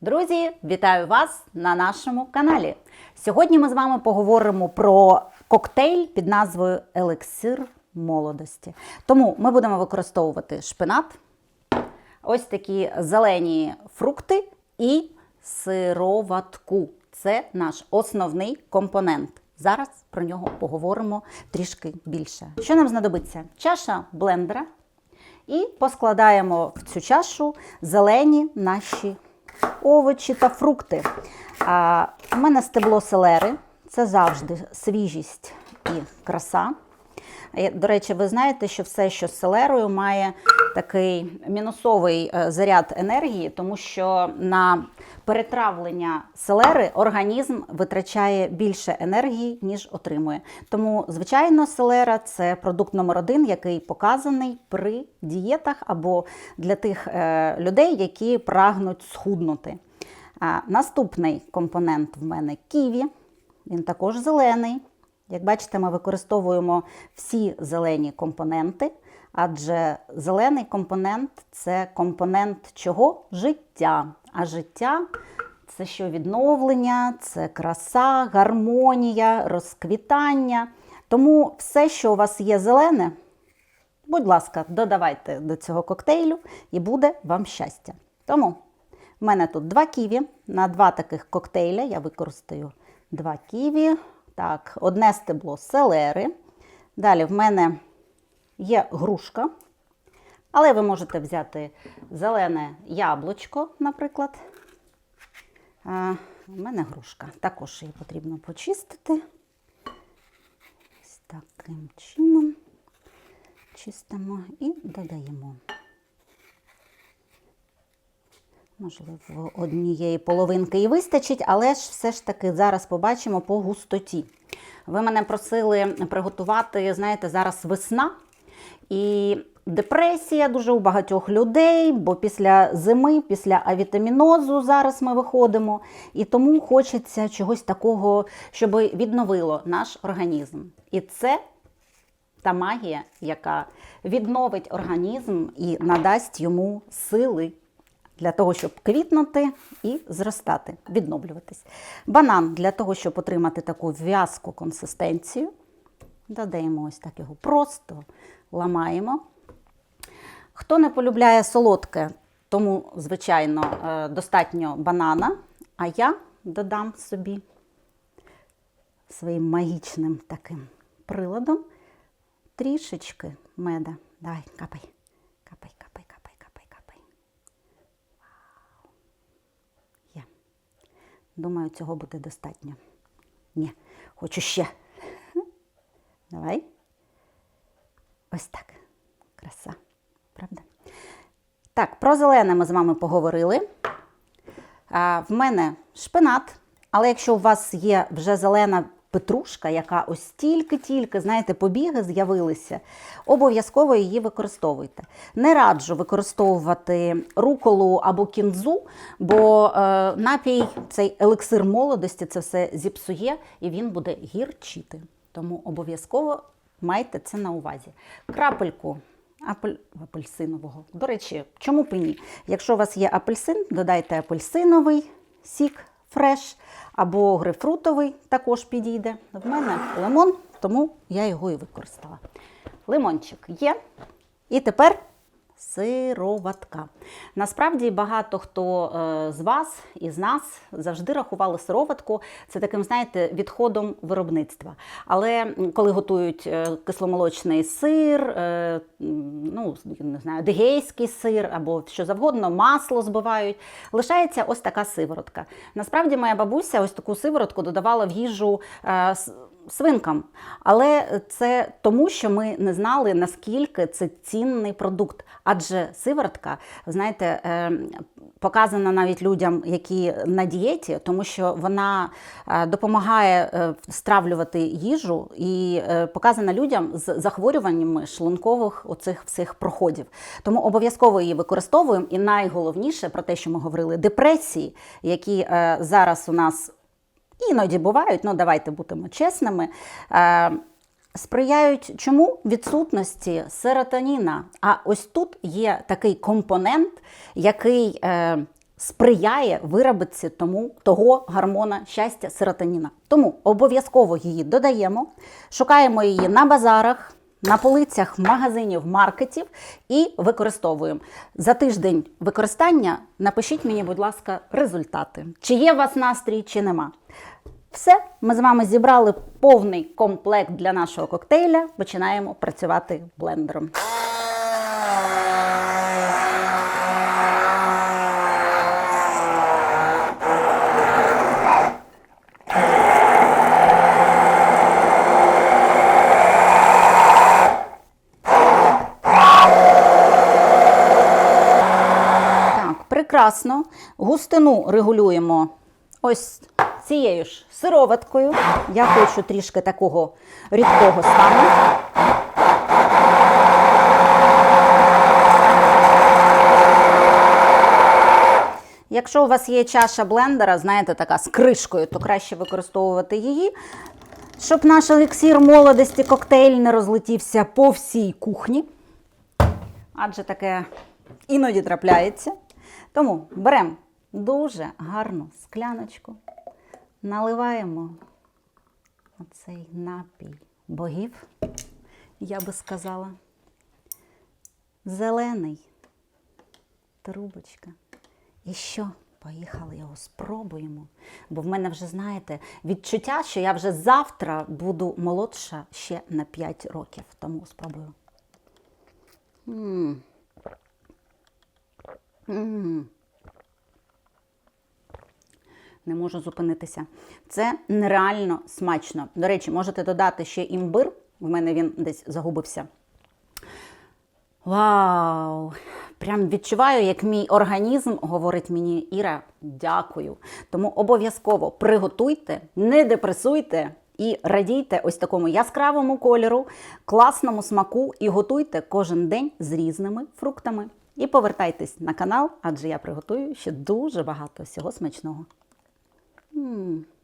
Друзі, вітаю вас на нашому каналі. Сьогодні ми з вами поговоримо про коктейль під назвою Елексир молодості. Тому ми будемо використовувати шпинат, ось такі зелені фрукти і сироватку. Це наш основний компонент. Зараз про нього поговоримо трішки більше. Що нам знадобиться? Чаша блендера. І поскладаємо в цю чашу зелені наші овочі та фрукти. А, у мене стебло селери, це завжди свіжість і краса. Е, До речі, ви знаєте, що все, що з селерою, має такий мінусовий е, заряд енергії, тому що на перетравлення селери організм витрачає більше енергії, ніж отримує. Тому, звичайно, селера це продукт номер один, який показаний при дієтах або для тих е, людей, які прагнуть схуднути. Наступний компонент в мене ківі. Він також зелений. Як бачите, ми використовуємо всі зелені компоненти, адже зелений компонент це компонент чого? Життя. А життя це що відновлення, це краса, гармонія, розквітання. Тому все, що у вас є зелене, будь ласка, додавайте до цього коктейлю і буде вам щастя. Тому в мене тут два ківі. На два таких коктейля я використаю два ківі. Так, одне стебло селери. Далі в мене є грушка. Але ви можете взяти зелене яблучко, наприклад. А, у мене грушка. Також її потрібно почистити. Ось таким чином чистимо і додаємо. Можливо, однієї половинки і вистачить, але ж все ж таки зараз побачимо по густоті. Ви мене просили приготувати, знаєте, зараз весна і депресія дуже у багатьох людей, бо після зими, після авітамінозу зараз ми виходимо. І тому хочеться чогось такого, щоб відновило наш організм. І це та магія, яка відновить організм і надасть йому сили для того, щоб квітнути і зростати, відновлюватись. Банан для того, щоб отримати таку в'язку консистенцію. Додаємо ось так його просто ламаємо. Хто не полюбляє солодке, тому, звичайно, е, достатньо банана, а я додам собі своїм магічним таким приладом трішечки меда. Давай, капай, капай, капай, капай, капай, капай. Вау. Є. Думаю, цього буде достатньо. Ні, хочу ще. Давай. Ось так. Краса. Правда? Так, про зелене ми з вами поговорили. А, в мене шпинат, але якщо у вас є вже зелена петрушка, яка ось тільки-тільки, знаєте, побіги з'явилися, обов'язково її використовуйте. Не раджу використовувати руколу або кінзу, бо е, напій, цей елексир молодості, це все зіпсує і він буде гірчити. Тому обов'язково майте це на увазі. Крапельку апель... апельсинового. До речі, чому б і ні? Якщо у вас є апельсин, додайте апельсиновий сік фреш або грейпфрутовий також підійде. В мене лимон, тому я його і використала. Лимончик є. І тепер сироватка. Насправді багато хто е, з вас і з нас завжди рахували сироватку це таким, знаєте, відходом виробництва. Але коли готують е, кисломолочний сир, е, ну не знаю, дегейський сир або що завгодно, масло збивають, лишається ось така сиворотка. Насправді моя бабуся ось таку сиворотку додавала в їжу. Свинкам. Але це тому, що ми не знали, наскільки це цінний продукт. Адже сиворотка, знаєте, е, показана навіть людям, які на дієті, тому що вона е, допомагає е, стравлювати їжу і показана людям з захворюваннями шлункових оцих всіх проходів. Тому обов'язково її використовуємо. І найголовніше про те, що ми говорили, депресії, які зараз у нас іноді бувають, ну давайте будемо чесними. Е, сприяють чому відсутності серотоніна. А ось тут є такий компонент, який е, сприяє виробитці тому того гормона щастя серотоніна. Тому обов'язково її додаємо, шукаємо її на базарах. На полицях магазинів, маркетів і використовуємо. За тиждень використання напишіть мені, будь ласка, результати. Чи є у вас настрій, чи нема. Все, ми з вами зібрали повний комплект для нашого коктейля. Починаємо працювати блендером. Так, прекрасно. Густину регулюємо ось цією ж сироваткою. Я хочу трішки такого рідкого стану. Якщо у вас є чаша блендера, знаєте, така з кришкою, то краще використовувати її, щоб наш елексір молодості коктейль не розлетівся по всій кухні адже таке іноді трапляється. Тому беремо дуже гарну скляночку, наливаємо оцей напій богів, я би сказала. Зелений, трубочка. І що? Поїхали його спробуємо. Бо в мене вже, знаєте, відчуття, що я вже завтра буду молодша ще на 5 років. Тому спробую. М. М. Не можу зупинитися. Це нереально смачно. До речі, можете додати ще імбир. В мене він десь загубився. Вау! Прям відчуваю, як мій організм говорить мені, Іра, дякую. Тому обов'язково приготуйте, не депресуйте і радійте ось такому яскравому кольору, класному смаку і готуйте кожен день з різними фруктами. І повертайтесь на канал, адже я приготую ще дуже багато всього смачного. 嗯。